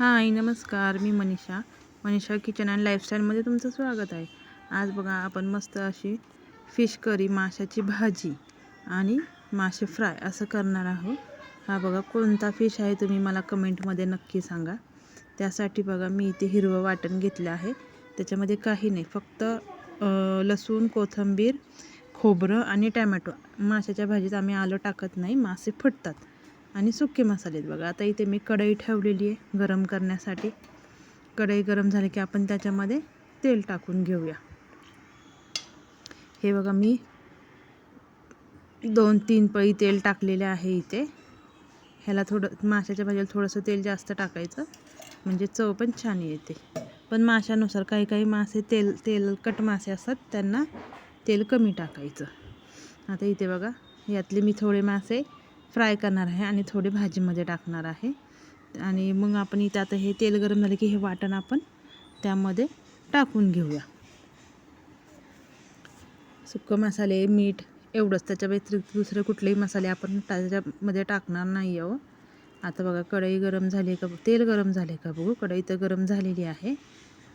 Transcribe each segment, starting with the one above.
हाय नमस्कार मी Manisha. Manisha kitchen and लाईफस्टाईलमध्ये तुमचं स्वागत आहे. आज बघा आपण मस्त अशी फिश करी माशाची भाजी आणि मासे फ्राय असं करणार आहोत. हा बघा कोणता फिश आहे तुम्ही मला कमेंटमध्ये नक्की सांगा. त्यासाठी बघा मी इथे हिरवं वाटण घेतलं आहे. त्याच्यामध्ये काही नाही फक्त लसूण कोथिंबीर खोबरं आणि टॅमॅटो. माशाच्या भाजीत आम्ही आलं टाकत नाही मासे फुटतात. आणि सुके मसाले आहेत बघा. आता इथे मी कढई ठेवलेली आहे गरम करण्यासाठी. कढई गरम झाली की आपण त्याच्यामध्ये तेल टाकून घेऊया. हे बघा मी दोन तीन पळी तेल टाकलेले आहे इथे. ह्याला थोडं माशाच्या भाजीला थोडंसं तेल जास्त टाकायचं. म्हणजे चव पण छान येते. पण माशानुसार काही काही मासे तेल तेलकट मासे असतात त्यांना तेल कमी टाकायचं. आता इथे बघा यातले मी थोडे मासे फ्राय करणार आहे आणि थोडे भाजीमध्ये टाकणार आहे. आणि मग आपण इथं आता हे तेल गरम झालं की हे वाटण आपण त्यामध्ये टाकून घेऊया. सुक्क मसाले मीठ एवढंच. त्याच्या व्यतिरिक्त दुसरे कुठलेही मसाले आपण त्याच्यामध्ये टाकणार नाही आहो. आता बघा कढई गरम झाली का तेल गरम झाले का बघू? कढई तर गरम झालेली आहे.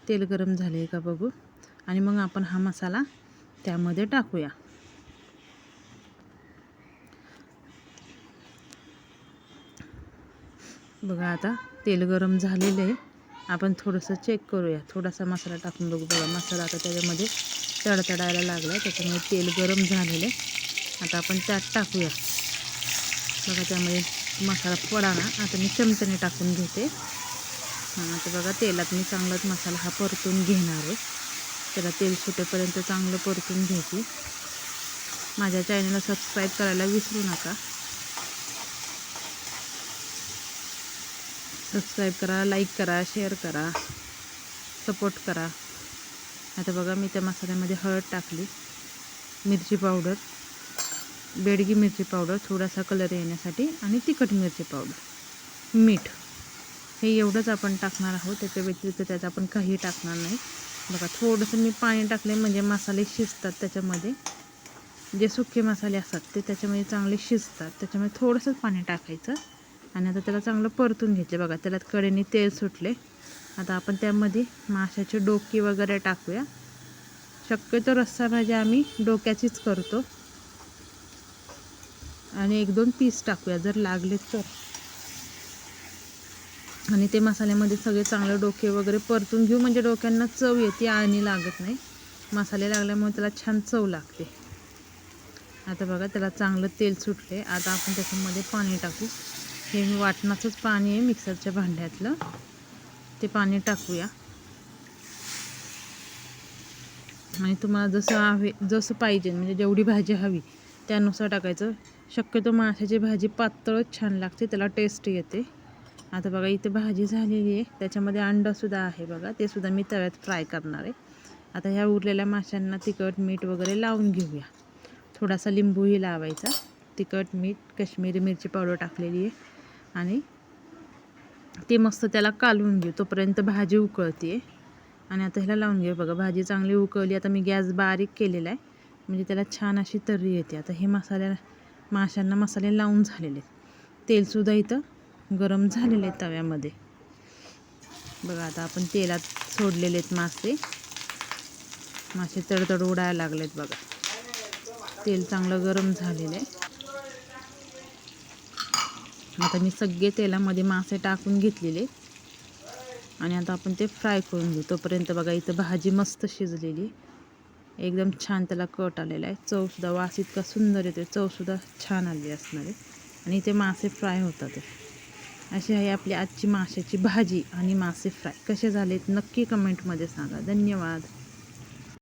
तेल गरम झाले का बघू? आणि मग आपण हा मसाला त्यामध्ये टाकूया. बघा आता तेल गरम झालेलं आहे. आपण थोडंसं चेक करूया. थोडासा मसाला टाकून बघू बघा. मसाला आता त्याच्यामध्ये तडतडायला लागला आहे त्याच्यामुळे तेल गरम झालेलं आहे. आता आपण त्यात टाकूया. बघा त्यामध्ये मसाला पडा ना. आता मी चमच्याने टाकून घेते. हां आता बघा तेलात मी चांगलाच मसाला हा परतून घेणार आहे. त्याला तेल सुटेपर्यंत चांगलं परतून घ्यायची. माझ्या चॅनलला सबस्क्राईब करायला विसरू नका. सबस्क्राईब करा लाईक करा शेअर करा सपोर्ट करा. आता बघा मी त्या मसाल्यामध्ये हळद टाकली. मिरची पावडर बेडगी मिरची पावडर थोडासा कलर येण्यासाठी आणि तिखट मिरची पावडर मीठ. हे एवढंच आपण टाकणार आहोत. त्याच्या व्यतिरिक्त त्यात आपण काही टाकणार नाही. बघा थोडंसं मी पाणी टाकले म्हणजे मसाले शिजतात त्याच्यामध्ये. जे सुके मसाले असतात ते त्याच्यामध्ये चांगले शिजतात. त्याच्यामुळे थोडंसंच पाणी टाकायचं. आणि आता त्याला चांगलं परतून घेतले बघा. त्याला कडेने तेल सुटले आता आपण त्यामध्ये माशाची डोकी वगैरे टाकूया. शक्यतो रस्सा भाजी आम्ही डोक्याचीच करतो. आणि एक दोन पीस टाकूया जर लागले तर. आणि ते मसाल्यामध्ये सगळे चांगले डोके वगैरे परतून घेऊ. म्हणजे डोक्यांना चव येते आणि लागत नाही. मसाले लागल्यामुळे त्याला छान चव लागते. आता बघा त्याला चांगलं तेल सुटले आता आपण त्याच्यामध्ये पाणी टाकू. हे वाटणाचंच पाणी आहे मिक्सरच्या भांड्यातलं. ते पाणी टाकूया. आणि तुम्हाला जसं हवे जसं पाहिजे म्हणजे जेवढी भाजी हवी त्यानुसार टाकायचं. शक्यतो माशाची भाजी पातळच छान लागते त्याला टेस्ट येते. आता बघा इथे भाजी झालेली आहे. त्याच्यामध्ये अंडंसुद्धा आहे बघा. ते सुद्धा मी तव्यात फ्राय करणार आहे. आता ह्या उरलेल्या माशांना तिखट मीठ वगैरे लावून घेऊया. थोडासा लिंबूही लावायचा. तिखट मीठ कश्मीरी मिरची पावडर टाकलेली आहे. आणि ते मस्त त्याला कालवून घेऊ. तोपर्यंत भाजी उकळते आणि आता ह्याला लावून घेऊ. बघा भाजी चांगली उकळली. आता मी गॅस बारीक केलेला आहे. म्हणजे त्याला छान अशी तर्री येते. आता हे मसाल्या माशांना मसाले लावून झालेले आहेत. तेलसुद्धा इथं गरम झालेले आहे तव्यामध्ये. बघा आता आपण तेलात सोडलेले आहेत मासे. मासे तडतड उडायला लागलेत बघा. तेल चांगलं गरम झालेलं आहे. आता मी सगळे तेलामध्ये मासे टाकून घेतलेले. आणि आता आपण ते फ्राय करून घेऊ. तोपर्यंत बघा इथं भाजी मस्त शिजलेली. एकदम छान त्याला कट आलेला आहे. चवसुद्धा वास इतका सुंदर येतो चवसुद्धा छान आली असणार आहे. आणि ते मासे फ्राय होतात. अशी आहे आपली आजची माशाची भाजी आणि मासे फ्राय. कसे झालेत नक्की कमेंटमध्ये सांगा. धन्यवाद.